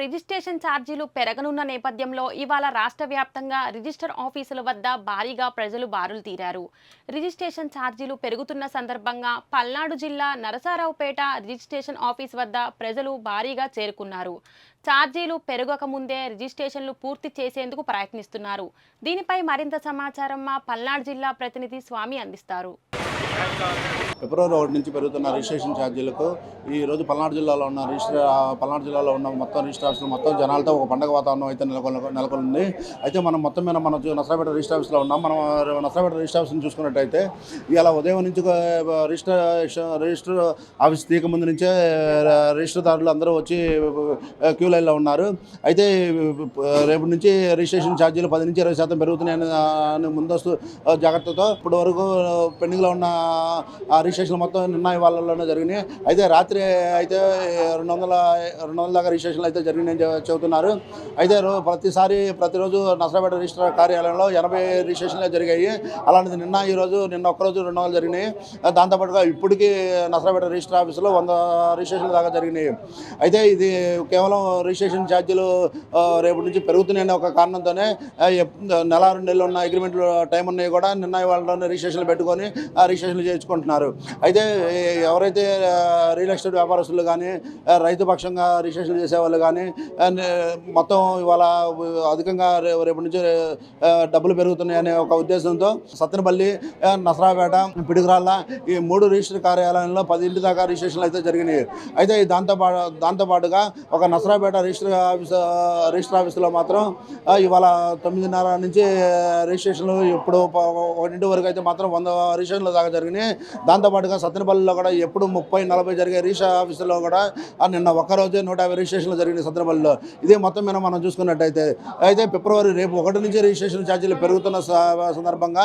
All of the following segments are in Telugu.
రిజిస్ట్రేషన్ ఛార్జీలు పెరగనున్న నేపథ్యంలో ఇవాళ రాష్ట్ర వ్యాప్తంగా రిజిస్టర్ ఆఫీసుల వద్ద భారీగా ప్రజలు బారులు తీరారు. రిజిస్ట్రేషన్ ఛార్జీలు పెరుగుతున్న సందర్భంగా పల్నాడు జిల్లా నరసారావుపేట రిజిస్ట్రేషన్ ఆఫీస్ వద్ద ప్రజలు భారీగా చేరుకున్నారు. ఛార్జీలు పెరగక ముందే రిజిస్ట్రేషన్లు పూర్తి చేసేందుకు ప్రయత్నిస్తున్నారు. దీనిపై మరింత సమాచారం మా పల్నాడు జిల్లా ప్రతినిధి స్వామి అందిస్తారు. ఫిబ్రవరి ఒకటి నుంచి పెరుగుతున్న రిజిస్ట్రేషన్ ఛార్జీలకు ఈ రోజు పల్నాడు జిల్లాలో ఉన్న రిజిస్టర్ ఆ, పల్నాడు జిల్లాలో ఉన్న మొత్తం రిజిస్టర్ ఆఫీసులు మొత్తం జనాలతో ఒక పండగ వాతావరణం అయితే నెలకొన్న నెలకొంది అయితే మనం మొత్తం మీద మనం నసరాపేట రిజిస్టర్ ఆఫీస్లో ఉన్నాం. మనం నసరాపేట రిజిస్టర్ ఆఫీస్ని చూసుకున్నట్టయితే ఇలా ఉదయం నుంచి రిజిస్టర్ రిజిస్టర్ ఆఫీస్ తీక ముందు నుంచే రిజిస్టర్దారులు అందరూ వచ్చి క్యూ లైన్లో ఉన్నారు. అయితే రేపు నుంచి రిజిస్ట్రేషన్ ఛార్జీలు పది నుంచి ఇరవై శాతం పెరుగుతున్నాయని ముందస్తు జాగ్రత్తతో ఇప్పటి వరకు పెండింగ్లో ఉన్న ఆ రిజిస్ట్రేషన్ మొత్తం నిన్న వాళ్ళలోనే జరిగినాయి. అయితే రాత్రి అయితే రెండు వందల రెండు వందల దాకా రిజిస్ట్రేషన్లు అయితే జరిగినాయని చెబుతున్నారు. అయితే ప్రతిసారి ప్రతిరోజు నసరాపేట రిజిస్టర్ కార్యాలయంలో ఎనభై రిజిస్ట్రేషన్లు జరిగాయి. అలాంటిది నిన్న ఈరోజు నిన్న ఒక్కరోజు రెండు వందలు జరిగినాయి. దాంతోపాటుగా ఇప్పటికీ నసరాపేట రిజిస్టర్ ఆఫీసులో వంద రిజిస్ట్రేషన్ల దాకా జరిగినాయి. అయితే ఇది కేవలం రిజిస్ట్రేషన్ ఛార్జీలు రేపు నుంచి పెరుగుతున్నాయనే ఒక కారణంతోనే ఎప్- నెల రెండు నెలలు ఉన్న అగ్రిమెంట్లు టైం ఉన్నాయి కూడా. నిన్న వాళ్ళని రిజిస్ట్రేషన్లు పెట్టుకొని ఆ రిజిస్ట్రేషన్లు చేయించుకుంటున్నారు. అయితే ఎవరైతే రియల్ ఎస్టేట్ వ్యాపారస్తులు కానీ రైతుపక్షంగా రైతు పక్షంగా రిజిస్ట్రేషన్ చేసేవాళ్ళు కానీ మొత్తం ఇవాళ అధికంగా రేపు నుంచి డబ్బులు పెరుగుతున్నాయి అనే ఒక ఉద్దేశంతో సత్తెనపల్లి నసరాపేట పిడుగురాళ్ళ ఈ మూడు రిజిస్టర్ కార్యాలయంలో పదింటి దాకా రిజిస్ట్రేషన్లు అయితే జరిగినాయి. అయితే దాంతోపాటు దాంతో దాంతోపాటుగా ఒక నసరాపేట రిజిస్టర్ ఆఫీస్ రిజిస్టర్ ఆఫీసులో మాత్రం ఇవాళ తొమ్మిదిన్నర నుంచి రిజిస్ట్రేషన్లు ఇప్పుడు ప- ఒకటింటి వరకు అయితే మాత్రం వంద రిజిస్ట్రేషన్లు బాగా జరిగినాయి. దాంతోపాటుగా సత్తెనపల్లిలో కూడా ఎప్పుడు ముప్పై నలభై జరిగే రిజిస్టర్ ఆఫీసులో కూడా నిన్న ఒక్కరోజే నూట యాభై రిజిస్ట్రేషన్లు జరిగినాయి సత్తెనపల్లిలో ఇదే మొత్తం మీద మనం చూసుకున్నట్టయితే అయితే ఫిబ్రవరి రేపు ఒకటి నుంచి రిజిస్ట్రేషన్ ఛార్జీలు పెరుగుతున్న స- సందర్భంగా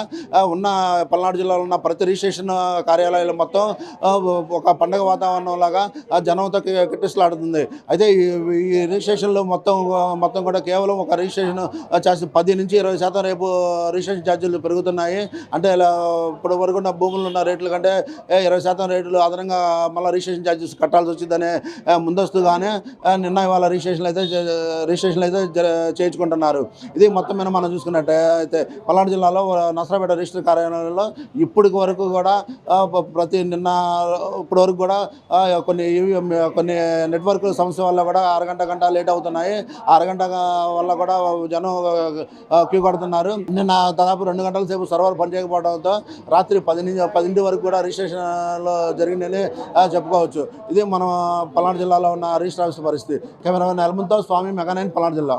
ఉన్న పల్నాడు జిల్లాలో ఉన్న ప్రతి రిజిస్ట్రేషన్ కార్యాలయాలు మొత్తం ఒక పండగ వాతావరణం లాగా జనంతో కి- అయితే ఈ రిజిస్ట్రేషన్లో మొత్తం మొత్తం కూడా కేవలం ఒక రిజిస్ట్రేషన్ ఛార్జ్ పది నుంచి ఇరవై శాతం రేపు రిజిస్ట్రేషన్ ఛార్జీలు పెరుగుతున్నాయి. అంటే ఇలా ఇప్పుడు వరకు ఉన్న భూములు ఉన్న రేట్ల కంటే ఇరవై శాతం రేట్లు అదనంగా మళ్ళీ రిజిస్ట్రేషన్ ఛార్జెస్ కట్టాల్సి వచ్చిందనే ముందస్తుగానే నిన్న ఇవాళ రిజిస్ట్రేషన్లు అయితే రిజిస్ట్రేషన్లు అయితే జ- చేయించుకుంటున్నారు. ఇది మొత్తం మీద మనం చూసుకున్నట్టే అయితే పల్నాడు జిల్లాలో నసరాపేట రిజిస్టర్ కార్యాలయంలో ఇప్పటికి వరకు కూడా ప్రతి నిన్న ఇప్పటి వరకు కూడా కొన్ని కొన్ని నెట్వర్క్ సమస్య వల్ల కూడా అరగంట గంట లేట్ అవుతున్నాయి. అరగంట వల్ల కూడా జనం క్యూ కడుతున్నారు. నిన్న దాదాపు రెండు గంటల సేపు సర్వర్ పనిచేయకపోవడంతో రాత్రి పది నుంచి పదింటి వరకు కూడా రిజిస్ట్రేషన్లో జరిగిందని చెప్పుకోవచ్చు. ఇది మన పల్నాడు జిల్లాలో ఉన్న రిజిస్టర్ ఆఫీస్ పరిస్థితి. కెమెరామెన్ ఎల్మంతో స్వామి మెగానైన్ పల్నాడు జిల్లా.